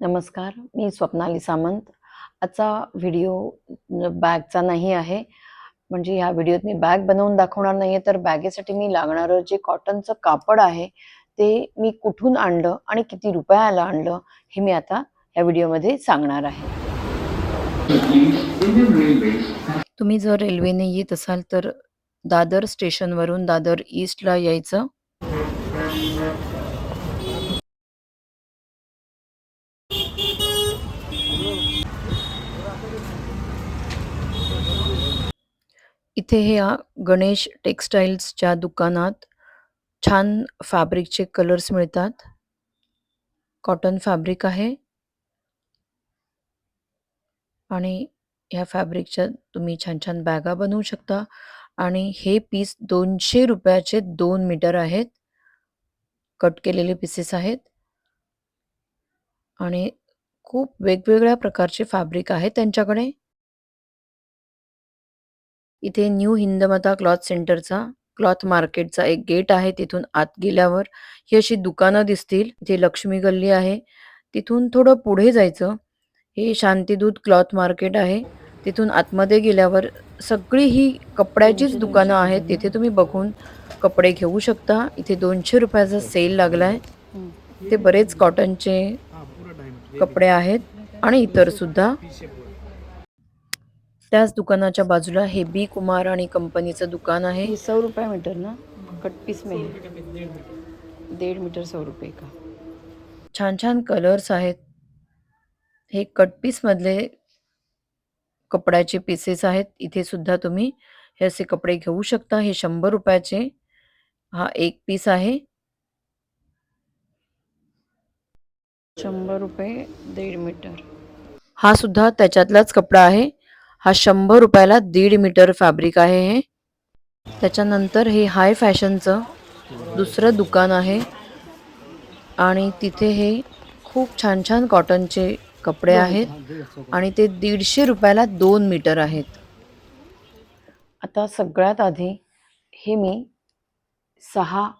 नमस्कार मी स्वप्नाली सामंत. आजचा व्हिडिओ बॅगचा नाही आहे. म्हणजे ह्या व्हिडिओत मी बॅग बनवून दाखवणार नाही आहे तर बॅगेसाठी मी लागणारं जे कॉटनचं कापड आहे ते मी कुठून आणलं आणि किती रुपयाला आणलं हे मी आता या व्हिडिओमध्ये सांगणार आहे. तुम्ही जर रेल्वेने येत असाल तर दादर स्टेशनवरून दादर ईस्टला यायचं. इथे हे गणेश टेक्सटाईल्सच्या दुकानात छान फॅब्रिकचे कलर्स मिळतात. कॉटन फॅब्रिक आहे. आणि ह्या फॅब्रिकच्या तुम्ही छान छान बॅगा बनवू शकता. आणि हे पीस दोनशे रुपयाचे दोन मीटर आहेत. कट केलेले पीसेस आहेत. आणि खूप वेगवेगळ्या प्रकारचे फॅब्रिक आहे त्यांच्याकडे. इथे न्यू हिंदमाता क्लॉथ सेंटरचा क्लॉथ मार्केटचा एक गेट आहे तिथून आत गेल्यावर. ही अशी दुकानं दिसतील इथे लक्ष्मी गल्ली आहे. तिथून थोडं पुढे जायचं. हे शांतीदूत क्लॉथ मार्केट आहे. तिथून आतमध्ये गेल्यावर सगळी ही कपड्याचीच दुकानं आहेत. तिथे तुम्ही बघून कपडे घेऊ शकता. इथे दोनशे रुपयाचा सेल लागलाय. ते बरेच कॉटनचे कपडे आहेत. आणि इतर सुद्धा. त्याच दुकानाच्या बाजूला हे बी कुमार आणि कंपनीचं दुकान आहे. सौ रुपये मीटर ना? कट पीस में डेढ़ मीटर सौ रुपये का? छान छान कलर्स आहेत. हे कट पीस मधले कपड्याचे पीसेस आहेत. इथे सुद्धा तुम्ही हे असे कपडे घेऊ शकता. हे शंभर रुपयाचे हा एक पीस आहे. शंभर रुपये दीड मीटर. हा सुद्धा त्याच्यातलाच कपडा आहे. हा शंभर रुपयाला दीड मीटर फॅब्रिक आहे हे. त्याच्यानंतर हे हाय फॅशनचं दुसरं दुकान आहे. आणि तिथे हे खूप छान छान कॉटनचे कपडे आहेत. आणि ते दीडशे रुपयाला दोन मीटर आहेत. आता सगळ्यात आधी हे मी सहा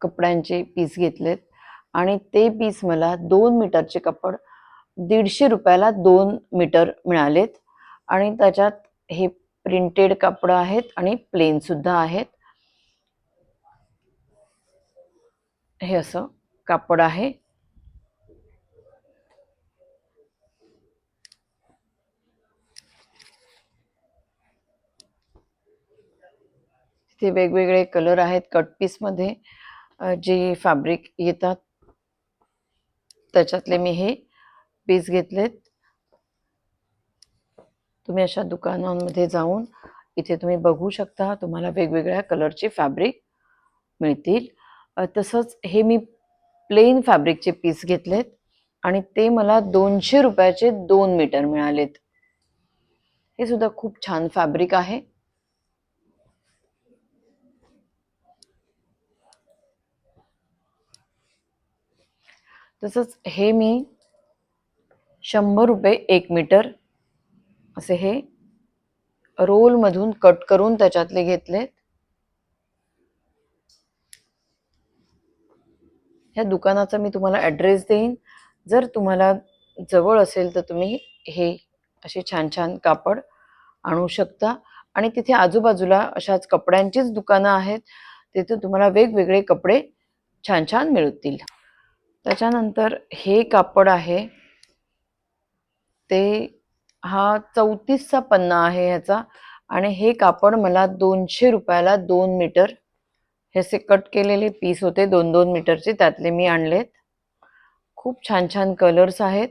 कपड्यांचे पीस घेतलेत. आणि ते पीस मला दोन मीटरचे कपड दीडशे रुपयाला दोन मीटर मिळालेत. आणि त्याच्यात हे प्रिंटेड कपडं आहेत आणि प्लेन सुद्धा आहेत. हे असं कापड आहे. तिथे वेगवेगळे कलर आहेत कटमध्ये जे फॅब्रिक येतात. त्याच्यातले मी हे पीस घेतलेत. तुम्ही अशा दुकानांमध्ये जाऊन इथे तुम्ही बघू शकता तुम्हाला वेगवेगळ्या कलरचे फॅब्रिक मिळतील. तसंच हे मी प्लेन फॅब्रिकचे पीस घेतलेत आणि ते मला दोनशे रुपयाचे दोन मीटर मिळालेत. हे सुद्धा खूप छान फॅब्रिक आहे. तसंच हे मी शंभर रुपये एक मीटर असे हे रोलमधून कट करून त्याच्यातले घेतलेत. ह्या दुकानाचा मी तुम्हाला ॲड्रेस देईन. जर तुम्हाला जवळ असेल तर तुम्ही हे असे छान छान कापड आणू शकता. आणि तिथे आजूबाजूला अशाच कपड्यांचीच दुकानं आहेत. तिथे तुम्हाला वेगवेगळे कपडे छान छान मिळतील. त्याच्यानंतर हे कापड आहे. ते हा चौतीसचा पन्ना आहे ह्याचा. आणि हे कापड मला दोनशे रुपयाला दोन मीटर हे असे कट केलेले पीस होते दोन दोन मीटरचे त्यातले मी आणलेत. खूप छान छान कलर्स आहेत.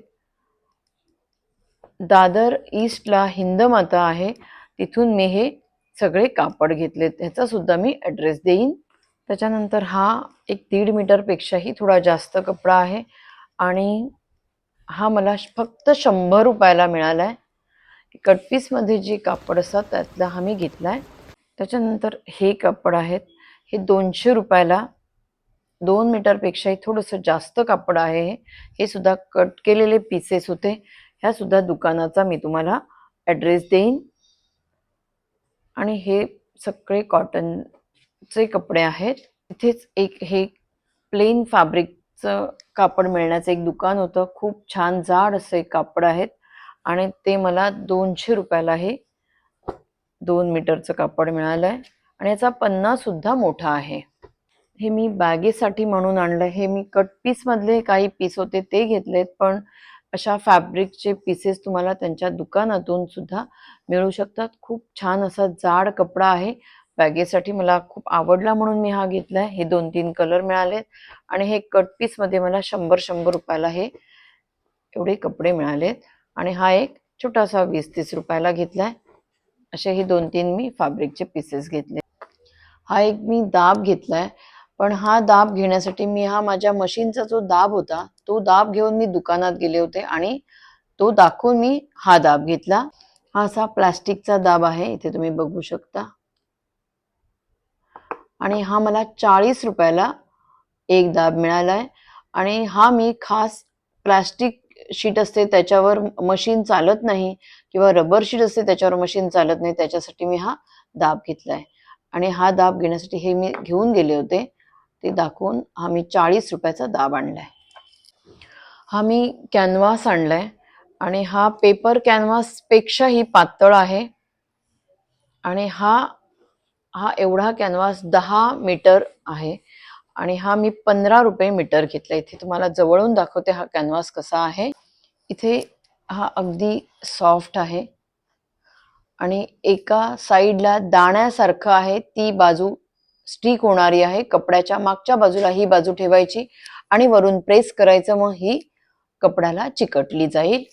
दादर ईस्टला हिंदमाता आहे तिथून मी हे सगळे कापड घेतलेत. ह्याचा सुद्धा मी ॲड्रेस देईन. त्याच्यानंतर हा एक दीड मीटरपेक्षाही थोडा जास्त कपडा आहे. आणि हा मला फक्त शंभर रुपयाला मिळाला आहे कटपीसमध्ये जे कापड असतात त्यातला हा मी घेतला आहे त्याच्यानंतर हे कापड आहेत. हे दोनशे रुपयाला दोन मीटरपेक्षाही थोडंसं जास्त कापड आहे हे. हे सुद्धा कट केलेले पीसेस होते. ह्या सुद्धा दुकानाचा मी तुम्हाला ॲड्रेस देईन. आणि हे सगळे कॉटनचे कपडे आहेत. इथेच एक हे प्लेन फॅब्रिक कापड मिळण्याचं एक दुकान होतं. खूप छान जाड असे कापड आहेत. आणि ते मला दोनशे रुपयाला हे दोन मीटरचं कापड मिळालं आहे आणि याचा पन्ना सुद्धा मोठा आहे. हे मी बॅगेसाठी म्हणून आणलं हे मी कट पीस मधले काही पीस होते ते घेतलेत. पण अशा फॅब्रिकचे पीसेस तुम्हाला त्यांच्या दुकानातून सुद्धा मिळू शकतात. खूप छान असा जाड कपडा आहे. बॅगेसाठी मला खूप आवडला म्हणून मी हा घेतलाय. हे दोन तीन कलर मिळालेत. आणि हे कट पीसमध्ये मला शंभर शंभर रुपयाला हे एवढे कपडे मिळालेत. आणि हा एक छोटासा वीस तीस रुपयाला घेतलाय. असे हे दोन तीन मी फॅब्रिकचे पीसेस घेतले. हा एक मी दाब घेतलाय. पण हा दाब घेण्यासाठी मी हा माझ्या मशीनचा जो दाब होता तो दाब घेऊन मी दुकानात गेले होते आणि तो दाखवून मी हा दाब घेतला. हा असा प्लास्टिकचा दाब आहे. इथे तुम्ही बघू शकता. आणि हा मला चाळीस रुपयाला एक दाब मिळाला आहे आणि हा मी खास प्लॅस्टिक शीट असते त्याच्यावर मशीन चालत नाही किंवा रबर शीट असते त्याच्यावर मशीन चालत नाही त्याच्यासाठी मी हा दाब घेतला आहे आणि हा दाब घेण्यासाठी हे मी घेऊन गेले होते. ते दाखवून हा मी चाळीस रुपयाचा दाब आणलाय. हा मी कॅनव्हास आणलाय. आणि हा पेपर कॅनव्हासपेक्षाही पातळ आहे. आणि हा हा एवढा कॅनव्हास दहा मीटर आहे. आणि हा मी पंधरा रुपये मीटर घेतला. इथे तुम्हाला जवळून दाखवते हा कॅनव्हास कसा आहे. इथे हा अगदी सॉफ्ट आहे. आणि एका साईडला दाण्यासारखं आहे. ती बाजू स्टिक होणारी आहे. कपड्याच्या मागच्या बाजूला ही बाजू ठेवायची आणि वरून प्रेस करायचं मग ही कपड्याला चिकटली जाईल.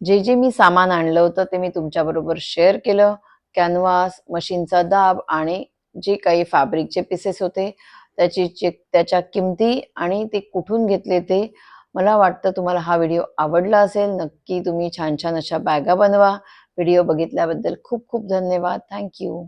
जे जे मी सामान आणलं होतं ते मी तुमच्याबरोबर शेअर केलं. कॅनव्हास मशीनचा दाब आणि जे काही फॅब्रिकचे पीसेस होते त्याची चे- त्याच्या किमती आणि ते कुठून घेतले ते मला वाटतं तुम्हाला हा व्हिडिओ आवडला असेल. नक्की तुम्ही छान छान अशा बॅगा बनवा. व्हिडिओ बघितल्याबद्दल खूप खूप धन्यवाद. थँक्यू